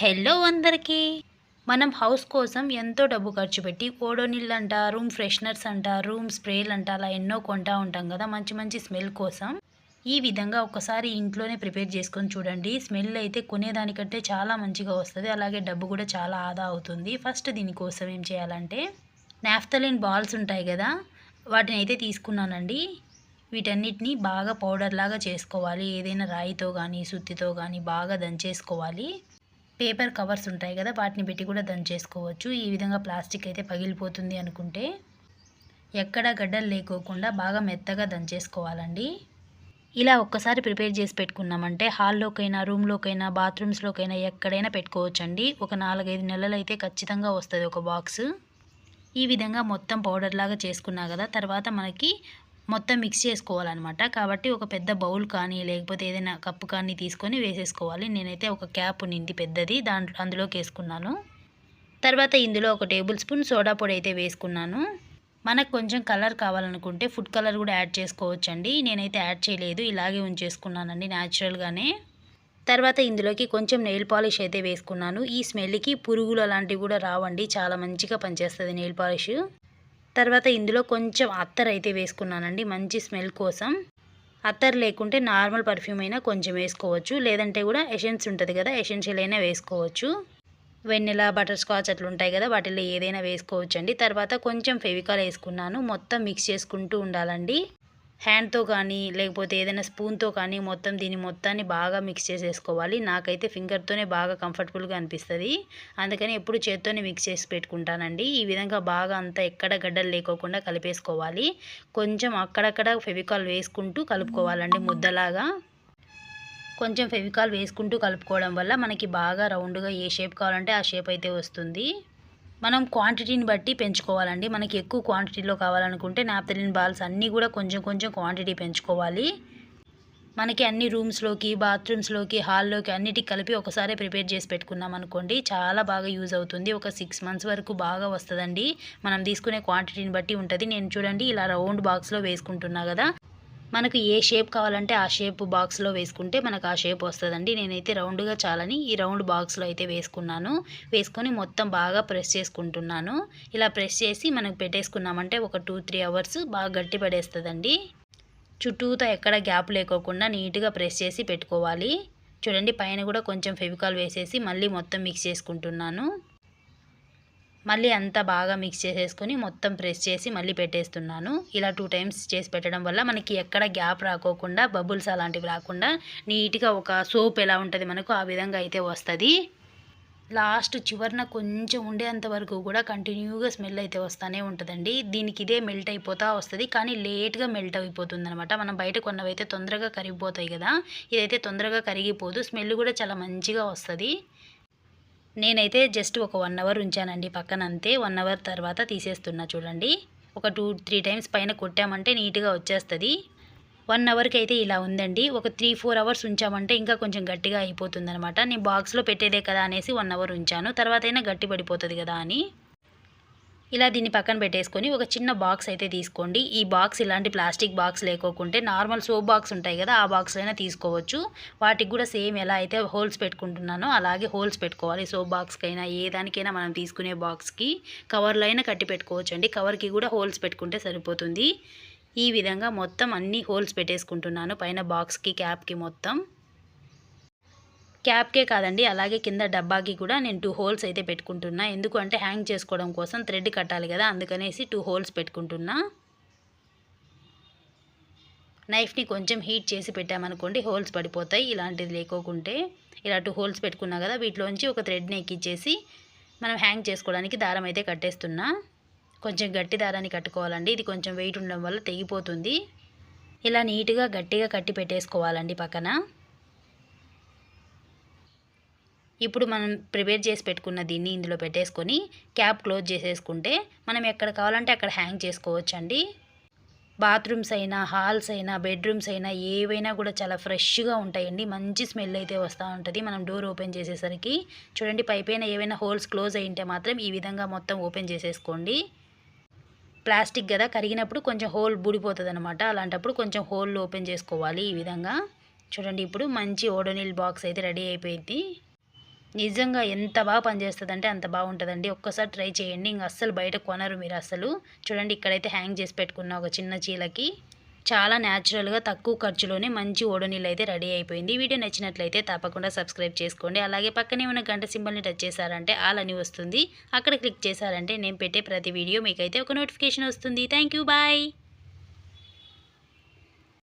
Hello అందరికీ. మనం house కోసం ఎంతో డబ్బు ఖర్చు పెట్టి ఓడోనిల్ అంట రూమ్ ఫ్రెషనర్స్ అంట రూమ్ స్ప్రేలు అంట అలా ఎన్నో కొంటా ఉంటాం కదా. మంచి మంచి స్మెల్ కోసం ఈ విధంగా ఒకసారి ఇంట్లోనే ప్రిపేర్ చేసుకొని చూడండి. స్మెల్ అయితే కొనేదానికంటే చాలా మంచిగా వస్తుంది. అలాగే డబ్బు కూడా చాలా ఆదా అవుతుంది. ఫస్ట్ దీనికోసం ఏం చేయాలంటే నాఫ్తలిన్ బాల్స్ ఉంటాయి కదా వాటిని అయితే తీసుకున్నానండి. వీటన్నిటిని బాగా పౌడర్ లాగా చేసుకోవాలి. ఏదైనా రాయితో కానీ సుత్తితో కానీ బాగా దంచేసుకోవాలి. పేపర్ కవర్స్ ఉంటాయి కదా వాటిని పెట్టి కూడా దంచేసుకోవచ్చు ఈ విధంగా ప్లాస్టిక్ అయితే పగిలిపోతుంది అనుకుంటే ఎక్కడ గడ్డలు లేకోకుండా బాగా మెత్తగా దంచేసుకోవాలండి ఇలా ఒక్కసారి ప్రిపేర్ చేసి పెట్టుకున్నామంటే హాల్లోకైనా రూమ్లోకైనా బాత్రూమ్స్లోకైనా ఎక్కడైనా పెట్టుకోవచ్చండి. ఒక నాలుగైదు నెలలు అయితే ఖచ్చితంగా వస్తుంది ఒక బాక్స్. ఈ విధంగా మొత్తం పౌడర్ లాగా చేసుకున్నా కదా తర్వాత మనకి మొత్తం మిక్స్ చేసుకోవాలన్నమాట. కాబట్టి ఒక పెద్ద బౌల్ కానీ లేకపోతే ఏదైనా కప్పు కానీ తీసుకొని వేసేసుకోవాలి. నేనైతే ఒక క్యాప్ నింది పెద్దది దాంట్లో అందులోకి వేసుకున్నాను. తర్వాత ఇందులో ఒక టేబుల్ స్పూన్ సోడా పొడి అయితే వేసుకున్నాను. మనకు కొంచెం కలర్ కావాలనుకుంటే ఫుడ్ కలర్ కూడా యాడ్ చేసుకోవచ్చండి. నేనైతే యాడ్ చేయలేదు ఇలాగే ఉంచేసుకున్నానండి న్యాచురల్గానే. తర్వాత ఇందులోకి కొంచెం నెయిల్ పాలిష్ అయితే వేసుకున్నాను. ఈ స్మెల్కి పురుగులు అలాంటివి కూడా రావండి చాలా మంచిగా పనిచేస్తుంది నెయిల్ పాలిష్. తర్వాత ఇందులో కొంచెం అత్తర్ అయితే వేసుకున్నానండి మంచి స్మెల్ కోసం. అత్తర్ లేకుంటే నార్మల్ పర్ఫ్యూమ్ అయినా కొంచెం వేసుకోవచ్చు లేదంటే కూడా ఎసెన్స్ ఉంటుంది కదా ఎసెన్షియల్ అయినా వేసుకోవచ్చు. వెన్నెల బటర్ స్కాచ్ అట్లా ఉంటాయి కదా వాటిల్లో ఏదైనా వేసుకోవచ్చు అండి తర్వాత కొంచెం ఫెవికాల్ వేసుకున్నాను మొత్తం మిక్స్ చేసుకుంటూ ఉండాలండి. హ్యాండ్తో కానీ లేకపోతే ఏదైనా స్పూన్తో కానీ మొత్తం దీన్ని మొత్తాన్ని బాగా మిక్స్ చేసేసుకోవాలి. నాకైతే ఫింగర్తోనే బాగా కంఫర్టబుల్గా అనిపిస్తుంది. అందుకని ఎప్పుడు చేత్తోనే మిక్స్ చేసి పెట్టుకుంటానండి. ఈ విధంగా బాగా అంతా ఎక్కడ గడ్డలు లేకోకుండా కలిపేసుకోవాలి. కొంచెం అక్కడక్కడ ఫెవికాల్ వేసుకుంటూ కలుపుకోవాలండి ముద్దలాగా. కొంచెం ఫెవికాల్ వేసుకుంటూ కలుపుకోవడం వల్ల మనకి బాగా రౌండ్గా ఏ షేప్ కావాలంటే ఆ షేప్ అయితే వస్తుంది. మనం క్వాంటిటీని బట్టి పెంచుకోవాలండి. మనకి ఎక్కువ క్వాంటిటీలో కావాలనుకుంటే నాప్తలిన్ బాల్స్ అన్నీ కూడా కొంచెం కొంచెం క్వాంటిటీ పెంచుకోవాలి. మనకి అన్ని రూమ్స్లోకి బాత్రూమ్స్లోకి హాల్లోకి అన్నిటికి కలిపి ఒకసారి ప్రిపేర్ చేసి పెట్టుకున్నాం అనుకోండి చాలా బాగా యూజ్ అవుతుంది. ఒక సిక్స్ మంత్స్ వరకు బాగా వస్తుందండి. మనం తీసుకునే క్వాంటిటీని బట్టి ఉంటుంది. నేను చూడండి ఇలా రౌండ్ బాక్స్లో వేసుకుంటున్నా కదా. మనకు ఏ షేప్ కావాలంటే ఆ షేప్ బాక్స్లో వేసుకుంటే మనకు ఆ షేప్ వస్తుందండి. నేనైతే రౌండ్గా చాలని ఈ రౌండ్ బాక్స్లో అయితే వేసుకున్నాను. వేసుకొని మొత్తం బాగా ప్రెస్ చేసుకుంటున్నాను. ఇలా ప్రెస్ చేసి మనకు పెట్టేసుకున్నామంటే ఒక టూ త్రీ అవర్స్ బాగా గట్టి పడేస్తుందండి. చుట్టూతో ఎక్కడ గ్యాప్ లేకోకుండా నీట్గా ప్రెస్ చేసి పెట్టుకోవాలి. చూడండి పైన కూడా కొంచెం ఫెవికాల్ వేసేసి మళ్ళీ మొత్తం మిక్స్ చేసుకుంటున్నాను. మళ్ళీ అంతా బాగా మిక్స్ చేసేసుకొని మొత్తం ప్రెస్ చేసి మళ్ళీ పెట్టేస్తున్నాను. ఇలా టూ టైమ్స్ చేసి పెట్టడం వల్ల మనకి ఎక్కడ గ్యాప్ రాకోకుండా బబుల్స్ అలాంటివి రాకుండా నీట్గా ఒక సోప్ ఎలా ఉంటుంది మనకు ఆ విధంగా అయితే వస్తుంది. లాస్ట్ చివరిన కొంచెం ఉండేంత వరకు కూడా కంటిన్యూగా స్మెల్ అయితే వస్తూనే ఉంటుందండి. దీనికి ఇదే మెల్ట్ అయిపోతూ వస్తుంది. కానీ లేట్గా మెల్ట్ అయిపోతుంది అనమాట మనం బయట కొన్నవైతే తొందరగా కరిగిపోతాయి కదా. ఇదైతే తొందరగా కరిగిపోదు. స్మెల్ కూడా చాలా మంచిగా వస్తుంది. నేనైతే జస్ట్ ఒక వన్ అవర్ ఉంచానండి పక్కన అంతే వన్ అవర్ తర్వాత తీసేస్తున్నా చూడండి. ఒక టూ త్రీ టైమ్స్ పైన కొట్టామంటే నీట్గా వచ్చేస్తుంది. వన్ అవర్కి అయితే ఇలా ఉందండి. ఒక త్రీ ఫోర్ అవర్స్ ఉంచామంటే ఇంకా కొంచెం గట్టిగా అయిపోతుంది అనమాట నేను బాక్స్లో పెట్టేదే కదా అనేసి వన్ అవర్ ఉంచాను. తర్వాత అయినా గట్టి పడిపోతుంది కదా అని. ఇలా దీన్ని పక్కన పెట్టేసుకొని ఒక చిన్న బాక్స్ అయితే తీసుకోండి. ఈ బాక్స్ ఇలాంటి ప్లాస్టిక్ బాక్స్ లేకోకుంటే నార్మల్ సోప్ బాక్స్ ఉంటాయి కదా ఆ బాక్స్ అయినా తీసుకోవచ్చు. వాటికి కూడా సేమ్ ఎలా అయితే హోల్స్ పెట్టుకుంటున్నానో అలాగే హోల్స్ పెట్టుకోవాలి. సోప్ బాక్స్కైనా ఏ దానికైనా మనం తీసుకునే బాక్స్కి కవర్లో అయినా కట్టి పెట్టుకోవచ్చు అండి కవర్కి కూడా హోల్స్ పెట్టుకుంటే సరిపోతుంది. ఈ విధంగా మొత్తం అన్ని హోల్స్ పెట్టేసుకుంటున్నాను. పైన బాక్స్కి క్యాప్కి మొత్తం. క్యాప్కే కాదండి అలాగే కింద డబ్బాకి కూడా నేను టూ హోల్స్ అయితే పెట్టుకుంటున్నా. ఎందుకు అంటే హ్యాంగ్ చేసుకోవడం కోసం థ్రెడ్ కట్టాలి కదా అందుకనేసి టూ హోల్స్ పెట్టుకుంటున్నా. నైఫ్ని కొంచెం హీట్ చేసి పెట్టామనుకోండి హోల్స్ పడిపోతాయి ఇలాంటిది లేకోకుంటే. ఇలా టూ హోల్స్ పెట్టుకున్నా కదా వీటిలోంచి ఒక థ్రెడ్ని ఎక్కిచ్చేసి మనం హ్యాంగ్ చేసుకోవడానికి దారం అయితే కట్టేస్తున్నా. కొంచెం గట్టి దారాన్ని కట్టుకోవాలండి ఇది కొంచెం వెయిట్ ఉండడం వల్ల తెగిపోతుంది. ఇలా నీట్గా గట్టిగా కట్టి పెట్టేసుకోవాలండి పక్కన. ఇప్పుడు మనం ప్రిపేర్ చేసి పెట్టుకున్న దీన్ని ఇందులో పెట్టేసుకొని క్యాప్ క్లోజ్ చేసేసుకుంటే మనం ఎక్కడ కావాలంటే అక్కడ హ్యాంగ్ చేసుకోవచ్చండి. బాత్రూమ్స్ అయినా హాల్స్ అయినా బెడ్రూమ్స్ అయినా ఏవైనా కూడా చాలా ఫ్రెష్గా ఉంటాయండి. మంచి స్మెల్ అయితే వస్తూ ఉంటుంది. మనం డోర్ ఓపెన్ చేసేసరికి చూడండి పైపైన ఏవైనా హోల్స్ క్లోజ్ అయింటే మాత్రం ఈ విధంగా మొత్తం ఓపెన్ చేసేసుకోండి. ప్లాస్టిక్ కదా కరిగినప్పుడు కొంచెం హోల్ బూడిపోతుంది అనమాట అలాంటప్పుడు కొంచెం హోల్ ఓపెన్ చేసుకోవాలి ఈ విధంగా. చూడండి ఇప్పుడు మంచి ఓడోనిల్ బాక్స్ అయితే రెడీ అయిపోయింది. నిజంగా ఎంత బాగా పనిచేస్తుందంటే అంత బాగుంటుందండి. ఒక్కసారి ట్రై చేయండి. ఇంక అస్సలు బయట కొనరు మీరు అసలు చూడండి ఇక్కడైతే హ్యాంగ్ చేసి పెట్టుకున్న ఒక చిన్న చీలకి చాలా న్యాచురల్గా తక్కువ ఖర్చులోనే మంచి ఓడోనీళ్ళు అయితే రెడీ అయిపోయింది. వీడియో నచ్చినట్లయితే తప్పకుండా సబ్స్క్రైబ్ చేసుకోండి. అలాగే పక్కనే ఉన్న గంట సింబల్ని టచ్ చేశారంటే ఆల్ అని వస్తుంది. అక్కడ క్లిక్ చేశారంటే నేను పెట్టే ప్రతి వీడియో మీకైతే ఒక నోటిఫికేషన్ వస్తుంది. Thank you bye